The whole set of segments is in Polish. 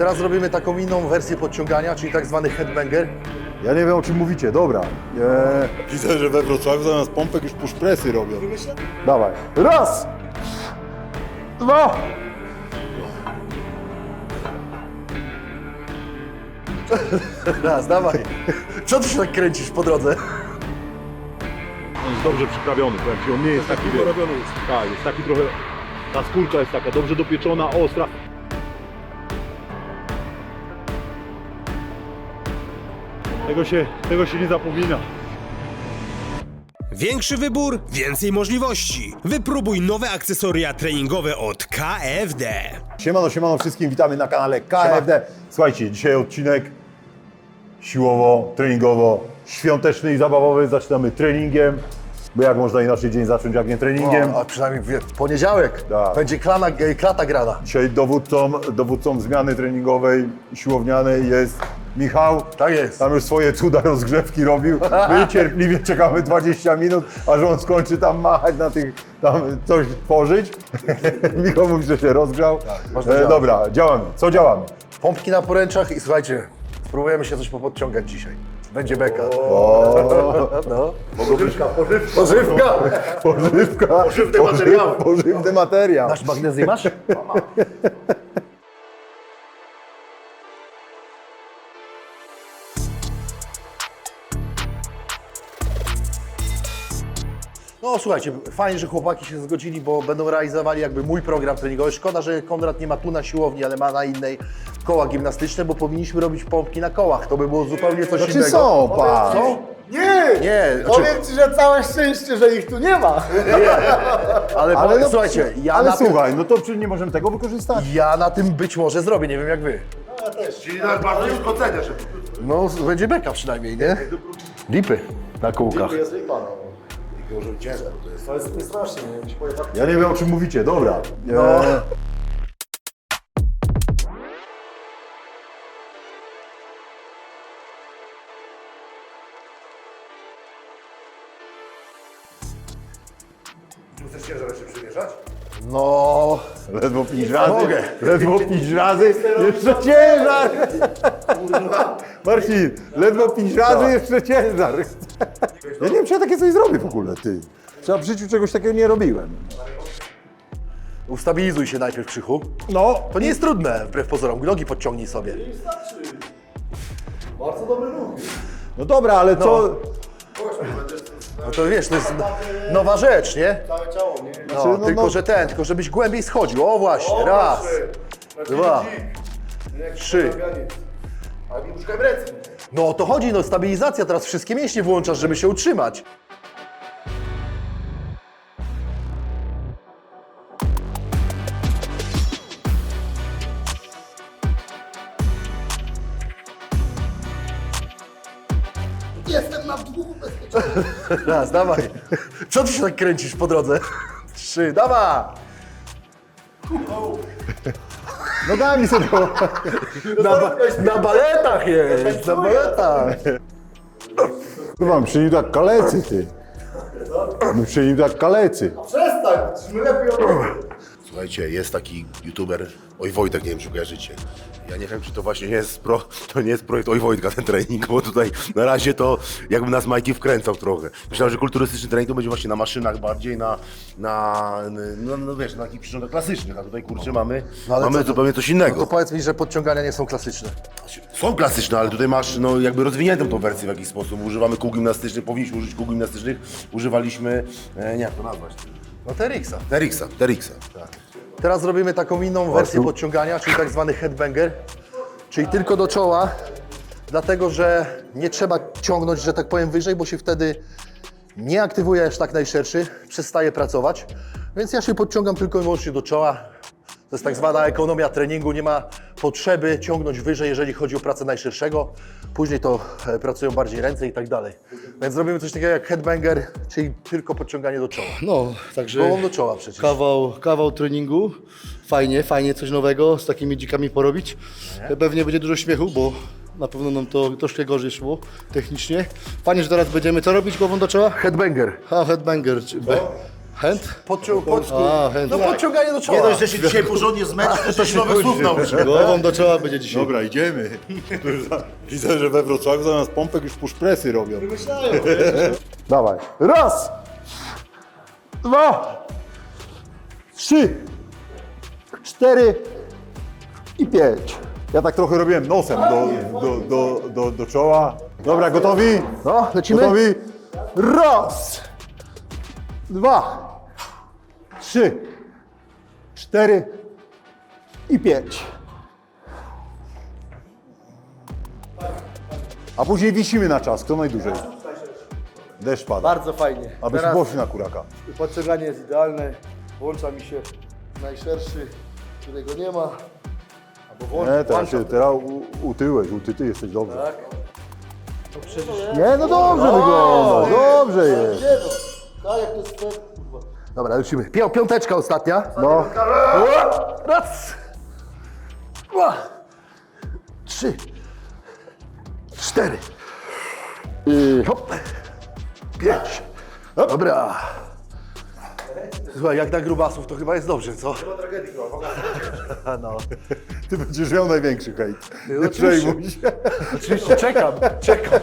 Teraz zrobimy taką inną wersję podciągania, czyli tak zwany headbanger. Ja nie wiem o czym mówicie, dobra. Eee, Widzę, że we Wrocławiu zamiast pompek już push presy robią. Dawaj. Raz! Dwa! Raz, dawaj. Co ty się tak kręcisz po drodze? On jest dobrze przyprawiony, powiem Ci, on nie jest taki... Jest. Tak, jest taki trochę... Ta skórka jest taka dobrze dopieczona, ostra. Tego się, tego się nie zapomina. Większy wybór, więcej możliwości. Wypróbuj nowe akcesoria treningowe od KFD. Siemano, siemano wszystkim, witamy na kanale KFD. Słuchajcie, dzisiaj odcinek siłowo, treningowo, świąteczny i zabawowy. Zaczynamy treningiem, bo jak można inaczej dzień zacząć jak nie treningiem. O, a przynajmniej w w poniedziałek Tak. będzie klana, e, klata grana. Dzisiaj dowódcą, dowódcą zmiany treningowej, siłownianej jest Michał. Tak jest. Tam już swoje cuda rozgrzewki robił. My cierpliwie czekamy 20 minut, aż on skończy tam machać na tych, tam coś tworzyć. Michał mówi, że się rozgrzał. można e, działać. dobra, działamy. Co działamy? Pompki na poręczach i słuchajcie, spróbujemy się coś popodciągać dzisiaj. Będzie beka. No. Pożywka, pożywka. Pożywka. Pożywka. Pożywny materiał. Pożywny materiał. Masz magnezję, masz? No słuchajcie, fajnie, że chłopaki się zgodzili, bo będą realizowali jakby mój program treningowy. Szkoda, że Konrad nie ma tu na siłowni, ale ma na innej koła gimnastyczne, bo powinniśmy robić pompki na kołach. To by było zupełnie coś Znaczy innego. są, patrz. Co? Nie! Nie, znaczy, Powiem Ci, że całe szczęście, że ich tu nie ma. ale, Ale ale no, słuchajcie, ja ale na tym, słuchaj, no to przecież nie możemy tego wykorzystać. ja na tym być może zrobię, nie wiem jak wy. Czyli nas bardzo już oceniasz. No, będzie beka przynajmniej, nie? Lipy na kółkach. Jest lipa, no. Może ciężko to jest. To jest nie strasznie, nie? Ja nie wiem o czym mówicie, dobra. No. Razy. Mogę. Ledwo pięć razy, jeszcze ciężar. Marcin, ledwo pięć razy, jeszcze ciężar. Ja nie wiem, czy ja takie coś zrobię w ogóle, ty. Ja w życiu czegoś takiego nie robiłem. ustabilizuj się najpierw krzychu. No, To nie jest trudne, wbrew pozorom. Nogi podciągnij sobie. Bardzo dobry ruch. no dobra, ale co... No to wiesz, to jest nowa rzecz, nie? Całe ciało, nie? No, no, tylko, no. że ten, tylko żebyś głębiej schodził. O właśnie, raz, dwa. trzy. Ale mi uszkałem ręce. No o to chodzi, no stabilizacja, teraz wszystkie mięśnie włączasz, żeby się utrzymać. Na dwóch Raz, dawaj. Co ty się tak kręcisz po drodze? Trzy, dawaj. No daj mi sobie. Na, ba- na baletach jest, na baletach. Kurwa, przy nim tak kalecy, ty. My przy nim tak kalecy. Przestań, my lepiej od Słuchajcie, jest taki youtuber, Oj Wojtek, nie wiem czy kojarzycie. Ja nie wiem, czy to właśnie nie jest pro, to nie jest projekt Oj Wojtka ten trening, bo tutaj na razie to jakby nas Majki wkręcał trochę. Myślałem, że kulturystyczny trening to będzie właśnie na maszynach bardziej, na, na no, no wiesz, na takich przyrządach klasycznych, a tutaj kurczę mamy, No ale mamy co to- zupełnie coś No innego. to powiedz mi, że podciągania nie są klasyczne. Są klasyczne, ale tutaj masz no, jakby rozwiniętą tą wersję w jakiś sposób. Używamy kół gimnastycznych, powinniśmy użyć kół gimnastycznych, używaliśmy, e, nie jak to nazwać, No TRX-a. Terixa, Terixa. Teraz zrobimy taką inną wersję podciągania, czyli tak zwany headbanger, czyli tylko do czoła, dlatego że nie trzeba ciągnąć, że tak powiem, wyżej, bo się wtedy nie aktywuje aż tak najszerszy, przestaje pracować, więc ja się podciągam tylko i wyłącznie do czoła. To jest tak zwana ekonomia treningu, nie ma potrzeby ciągnąć wyżej, jeżeli chodzi o pracę najszerszego. Później to e, pracują bardziej ręce i tak dalej. Więc zrobimy coś takiego jak headbanger, czyli tylko podciąganie do czoła. No, także Głową do czoła przecież. kawał, kawał treningu. Fajnie, fajnie coś nowego z takimi dzikami porobić. Pewnie będzie dużo śmiechu, bo na pewno nam to troszkę gorzej szło technicznie. Fajnie, że teraz będziemy co robić głową do czoła? Headbanger. A, headbanger. Czy be, Chęt? Podcią, pod, A, chęt. no podciąganie do czoła. Nie dość, że się dzisiaj porządnie zmęczysz, to jeszcze się nowych słów. Głową do czoła będzie dzisiaj. Dobra, idziemy. Widzę, że we Wrocławiu zamiast pompek już puszpresy robią. Dawaj. Raz, dwa, trzy, cztery i pięć. Ja tak trochę robiłem nosem do, do, do, do, do czoła. Dobra, gotowi? No, lecimy? Gotowi? Raz, dwa, trzy, cztery i pięć. A później wisimy na czas, kto najdłużej. Deszcz pada, Bardzo fajnie. abyśmy Teraz na kuraka. podciąganie jest idealne. Włącza mi się najszerszy, którego nie ma. Albo włącza, Nie, teraz włącza. się teraz u- utyłeś, utyty jesteś dobrze. Tak. Nie, no dobrze wygląda, dobrze jest. Nie no, tak jak to jest. Dobra, lecimy. Pią, piąteczka ostatnia. No, Raz, dwa, trzy, cztery i hop, pięć. Dobra. Słuchaj, jak na grubasów to chyba jest dobrze, co? No. ty będziesz miał największy hejt. Nie przejmuj się. Oczywiście, czekam, czekam.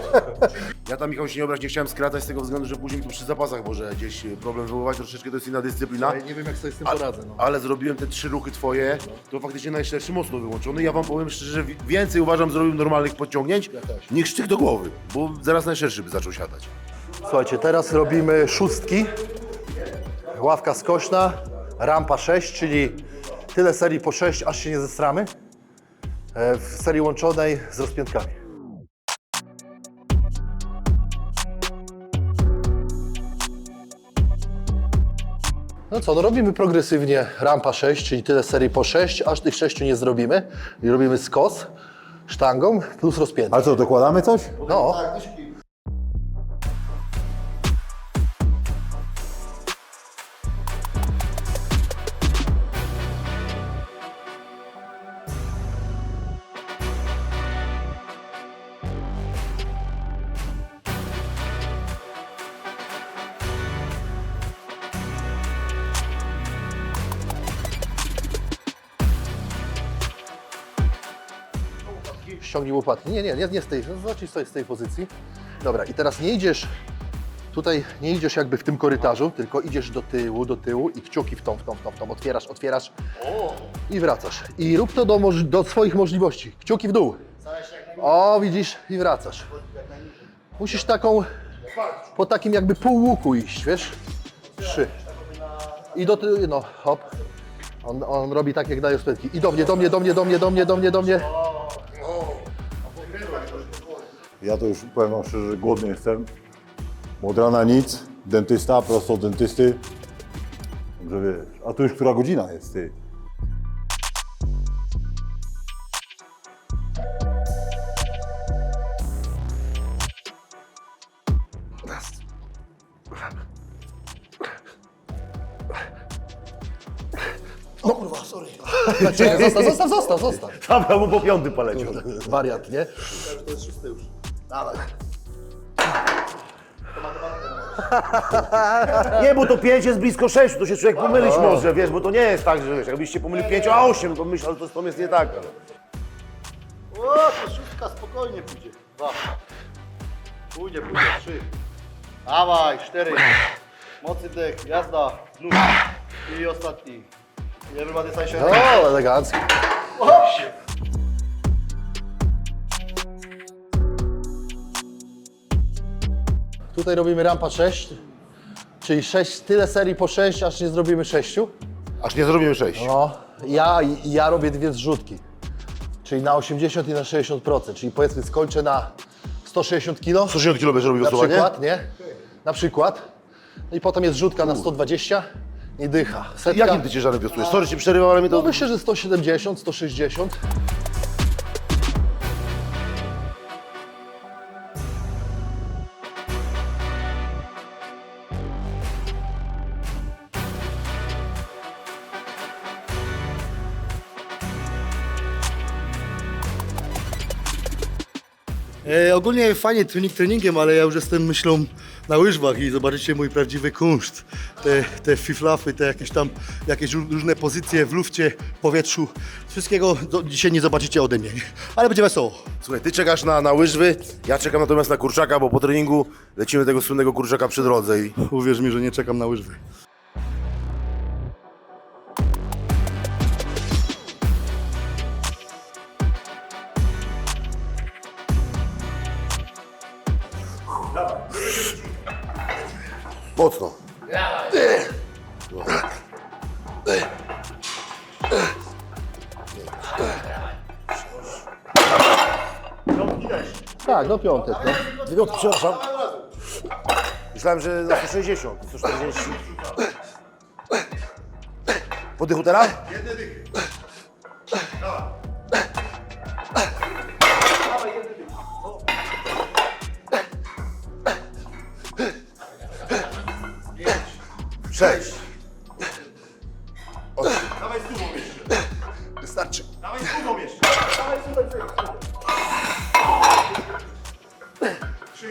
Ja tam Michał się nie obrać, nie chciałem skracać z tego względu, że później tu przy zapasach może gdzieś problem wywoływać, troszeczkę to jest inna dyscyplina. Nie wiem, jak sobie z tym Ale, poradzę. No. ale zrobiłem te trzy ruchy twoje, to faktycznie najszerszy mocno wyłączony. Ja wam powiem szczerze, że wi- więcej uważam zrobił normalnych podciągnięć niż szczyk do głowy, bo zaraz najszerszy by zaczął siadać. Słuchajcie, teraz robimy szóstki. Ławka skośna, rampa 6, czyli tyle serii po 6, aż się nie zestramy. E, W serii łączonej z rozpiętkami. No co, no robimy progresywnie rampa 6, czyli tyle serii po 6, aż tych 6 nie zrobimy. I robimy skos sztangą plus rozpięty. Ale co, dokładamy coś? No, ściągnij łopatki. Nie, nie, nie, nie z tej, no, z tej pozycji. Dobra, i teraz nie idziesz, tutaj nie idziesz jakby w tym korytarzu, tylko idziesz do tyłu, do tyłu i kciuki w tą, w tą, w tą, w tą, otwierasz, otwierasz i wracasz. I rób to do, do swoich możliwości. Kciuki w dół. O, widzisz, i wracasz. Musisz taką, po takim jakby półłuku iść, wiesz? Trzy. I do tyłu, no, hop. On, on robi tak, jak daje spędki. I do mnie, do mnie, do mnie, do mnie, do mnie, do mnie, do mnie. Ja to już powiem wam szczerze, że głodny jestem. Od rana nic, dentysta, prosto od dentysty. Że wiesz, a tu już która godzina jest, ty? Czekaj, zostaw, zostaw, zostaw, zostaw. Dobra, mu po piąty poleciał. Wariat, nie? Nie, bo to 5 jest blisko 6, to się człowiek pomylić może, wiesz, bo to nie jest tak, że wiesz, jakbyś się pomylił 5, a 8, to myślę, że to z jest nie tak. Ale... O, to szóstka spokojnie pójdzie. Dwa. Pójdzie, pójdzie. Trzy. Dawaj, cztery. Mocy dech, jazda. Luz. I ostatni. Everybody say się. O, elegancko. Tutaj robimy rampa 6, czyli 6, tyle serii po 6, aż nie zrobimy 6. Aż nie zrobimy 6. No, ja, ja robię dwie zrzutki, czyli na 80 i na 60%, czyli powiedzmy skończę na 160 kg 160 kg będziesz robił na głosowanie? przykład, nie? Na przykład. No i potem jest rzutka na 120 i dycha. Setka. Jakim ty ciężarem wiosłujesz? Sorry, ci przerywam, ale mi to... No myślę, że 170, 160. ogólnie fajnie trening treningiem, ale ja już jestem myślą na łyżwach i zobaczycie mój prawdziwy kunszt. Te, te fiflafy, te jakieś tam jakieś ró- różne pozycje w lufcie, powietrzu. Wszystkiego do, dzisiaj nie zobaczycie ode mnie, ale będzie wesoło. Słuchaj, ty czekasz na, na łyżwy, ja czekam natomiast na kurczaka, bo po treningu lecimy tego słynnego kurczaka przy drodze i Uwierz mi, że nie czekam na łyżwy. Mocno. Tak, do piątek. No. Dziewiątki, przepraszam. Myślałem, że na 160, 140. Podychu teraz? Sześć.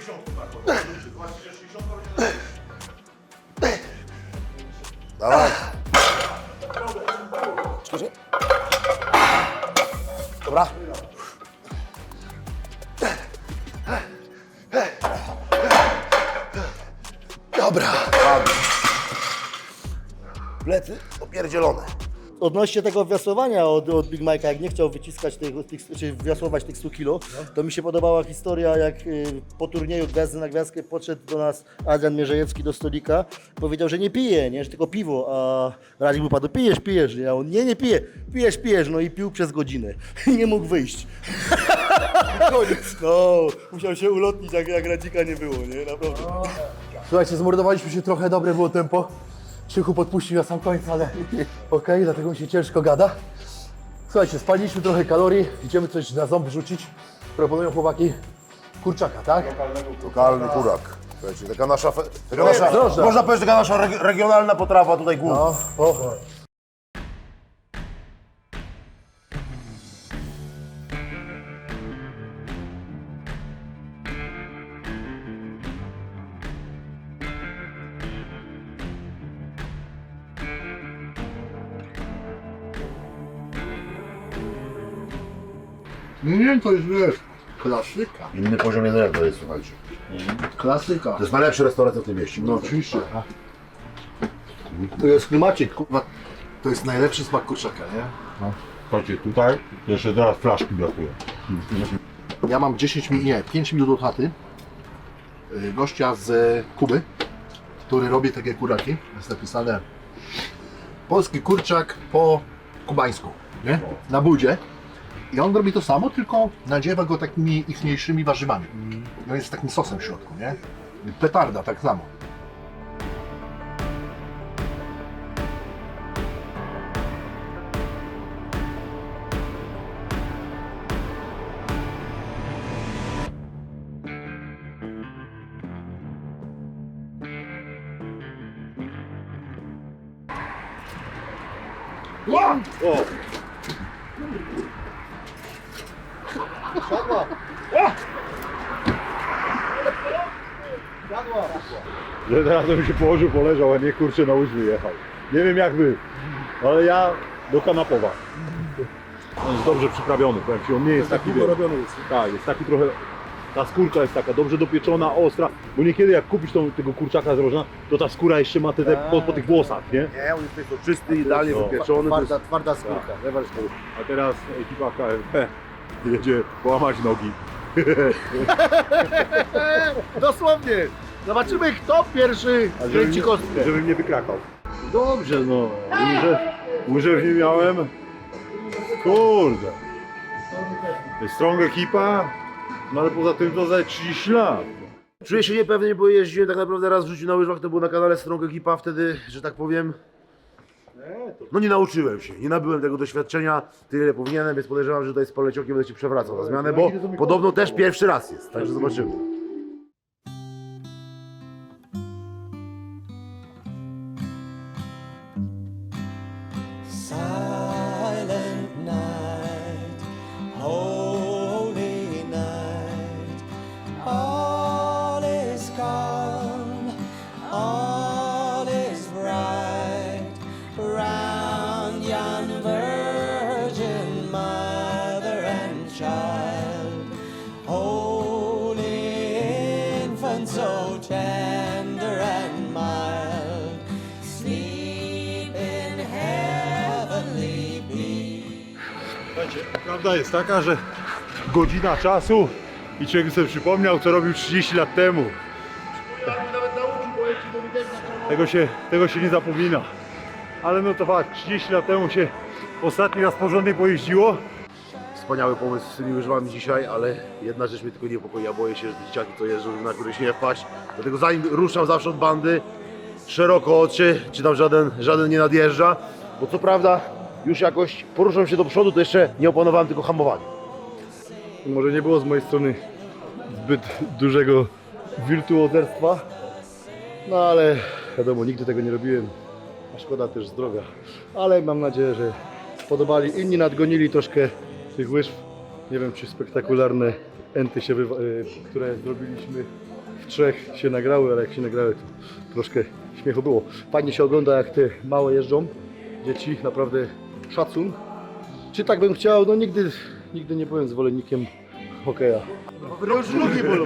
60 kurwa, kurwa. 60, kurwa, 60 to będzie... Dawaj. Odnośnie tego wiosłowania od, od Big Mike'a, jak nie chciał wyciskać tych, tych, czy wiosłować tych 100 kilo, to mi się podobała historia, jak y, po turnieju Gwiazdy na Gwiazdkę podszedł do nas Adrian Mierzejewski do stolika, powiedział, że nie pije, nie, że tylko piwo, a Radzik mu padł, pijesz, pijesz, nie, a on nie, nie pije, pijesz, pijesz, no i pił przez godzinę, nie mógł wyjść. Koniec, no, musiał się ulotnić, jak, jak Radzika nie było, nie, naprawdę. Słuchajcie, zmordowaliśmy się trochę, dobre było tempo. Krzychu podpuścił na sam koniec, ale okej, dlatego mi się ciężko gada. Słuchajcie, spaliliśmy trochę kalorii, idziemy coś na ząb rzucić. Proponują chłopaki kurczaka, tak? Lokalny kurak. Słuchajcie, taka nasza, fe- taka nasza można powiedzieć, taka nasza reg- regionalna potrawa tutaj główna. No, o. Nie, to jest wiesz, klasyka. Inny poziom jedzenia to jest, słuchajcie. Klasyka. To jest najlepsza restauracja w tym mieście. No oczywiście. To jest klimacik, kurwa. To jest najlepszy smak kurczaka, nie? Słuchajcie, tutaj jeszcze teraz flaszki brakuje. Ja mam 10 minut, nie, 5 minut do chaty. Y, Gościa z Kuby, który robi takie kuraki. Jest napisane polski kurczak po kubańsku, nie? Na budzie. I on robi to samo, tylko nadziewa go takimi ichniejszymi warzywami. I on jest takim sosem w środku, nie? Petarda, tak samo. Że teraz bym się położył, poleżał, a nie kurczę na łyżwy jechał. Nie wiem jak wy, ale ja do kanapowa. On jest dobrze przyprawiony, powiem ci, on nie jest taki... wie- Tak, jest taki trochę... Ta skórka jest taka dobrze dopieczona, ostra, bo niekiedy jak kupisz tą, tego kurczaka z rożna, to ta skóra jeszcze ma te, te po, po tych włosach, nie? Nie, on jest tutaj soczysty, idealnie No. wypieczony. to jest- Twarda, twarda skórka. A teraz ekipa KFP jedzie połamać nogi. Dosłownie, zobaczymy kto pierwszy kręci kostkę. żebym nie wykrakał. Dobrze no, łyżew, łyżew nie miałem. Kurde. Strong ekipa, no ale poza tym to za 30 lat. Czuję się niepewnie, bo jeździłem tak naprawdę raz w życiu na łyżwach, to było na kanale Strong Ekipa, wtedy, że tak powiem, no nie nauczyłem się, nie nabyłem tego doświadczenia tyle ile powinienem, więc podejrzewam, że tutaj z poleciokiem będę się przewracał na zmianę, bo podobno też pierwszy raz jest, także zobaczymy. Słuchajcie, prawda jest taka, że godzina czasu i człowiek sobie przypomniał, co robił 30 lat temu. Tego się, tego się nie zapomina. Ale no to fakt, 30 lat temu się ostatni raz porządnie pojeździło. Wspaniały pomysł z tymi łyżwami dzisiaj, ale jedna rzecz mnie tylko niepokoi. Ja boję się, że dzieciaki to jeżdżą, na któryś nie wpaść. Dlatego zanim ruszam zawsze od bandy, szeroko oczy, czy tam żaden, żaden nie nadjeżdża. Bo co prawda już jakoś poruszam się do przodu, to jeszcze nie opanowałem tylko hamowanie. Może nie było z mojej strony zbyt dużego wirtuozerstwa, no ale wiadomo, nigdy tego nie robiłem, a szkoda też zdrowia. Ale mam nadzieję, że spodobali. Inni nadgonili troszkę tych łyżw. Nie wiem, czy spektakularne enty, się y, które zrobiliśmy w trzech się nagrały, ale jak się nagrały, to troszkę śmiechu było. Fajnie się ogląda, jak te małe jeżdżą. Dzieci, naprawdę szacun. Czy tak bym chciał? No nigdy, nigdy nie byłem zwolennikiem hokeja. już nogi bolą,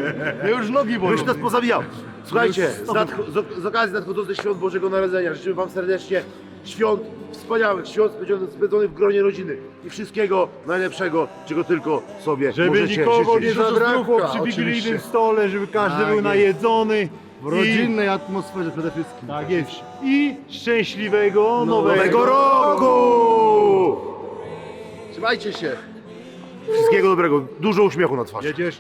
już nogi bolą. Już nas pozabijał. Słuchajcie, z, nadcho- z, z okazji nadchodzących świąt Bożego Narodzenia życzymy Wam serdecznie świąt wspaniałych, świąt spędzonych, spędzonych w gronie rodziny i wszystkiego najlepszego, czego tylko sobie Żeby możecie nikogo życzyć. nie zabrakło przy wigilijnym oczywiście. stole, żeby każdy Tak był jest. najedzony. W rodzinnej atmosferze przede wszystkim. Tak jest. I szczęśliwego nowego, Nowego roku! Trzymajcie się. Wszystkiego dobrego, dużo uśmiechu na twarzy. Jedziesz?